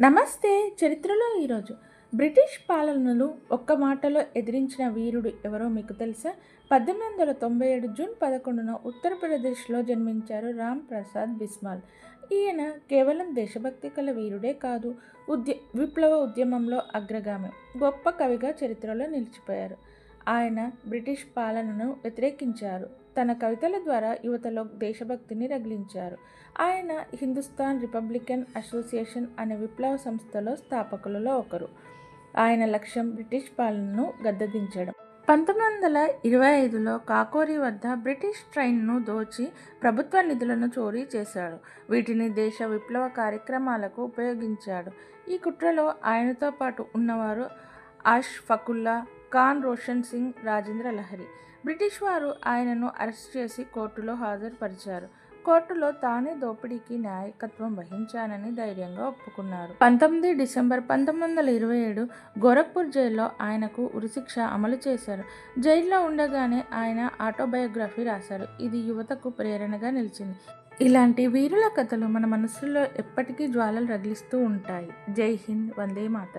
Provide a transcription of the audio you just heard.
నమస్తే చరిత్రలో ఈరోజు. బ్రిటిష్ పాలనలు ఒక్క మాటలో ఎదిరించిన వీరుడు ఎవరో మీకు తెలుసా? పద్దెనిమిది వందల తొంభై ఏడు జూన్ పదకొండున ఉత్తరప్రదేశ్లో జన్మించారు రామ్ ప్రసాద్ బిస్మాల్. ఈయన కేవలం దేశభక్తి కల వీరుడే కాదు ఉద్య విప్లవ ఉద్యమంలో అగ్రగామి గొప్ప కవిగా చరిత్రలో నిలిచిపోయారు. ఆయన బ్రిటిష్ పాలనను వ్యతిరేకించారు. తన కవితల ద్వారా యువతలో దేశభక్తిని రగిలించారు. ఆయన హిందుస్థాన్ రిపబ్లికన్ అసోసియేషన్ అనే విప్లవ సంస్థలో స్థాపకులలో ఒకరు. ఆయన లక్ష్యం బ్రిటిష్ పాలనను గద్దదించడం. పంతొమ్మిది వందల ఇరవై ఐదులో కాకోరి వద్ద బ్రిటిష్ ట్రైన్ను దోచి ప్రభుత్వ నిధులను చోరీ చేశాడు. వీటిని దేశ విప్లవ కార్యక్రమాలకు ఉపయోగించాడు. ఈ కుట్రలో ఆయనతో పాటు ఉన్నవారు ఆష్ ఫకుల్లా ఖాన్ రోషన్ సింగ్ రాజేంద్ర లహరి. బ్రిటిష్ వారు ఆయనను అరెస్ట్ చేసి కోర్టులో హాజరుపరిచారు. కోర్టులో తానే దోపిడీకి నాయకత్వం వహించానని ధైర్యంగా ఒప్పుకున్నారు. పంతొమ్మిది డిసెంబర్ పంతొమ్మిది వందల ఇరవై ఏడు గోరఖ్పూర్ జైల్లో ఆయనకు ఉరిశిక్ష అమలు చేశారు. జైల్లో ఉండగానే ఆయన ఆటోబయోగ్రఫీ రాశారు. ఇది యువతకు ప్రేరణగా నిలిచింది. ఇలాంటి వీరుల కథలు మన మనసులో ఎప్పటికీ జ్వాలలు రగిలిస్తూ ఉంటాయి. జై హింద్ వందే మాతరం.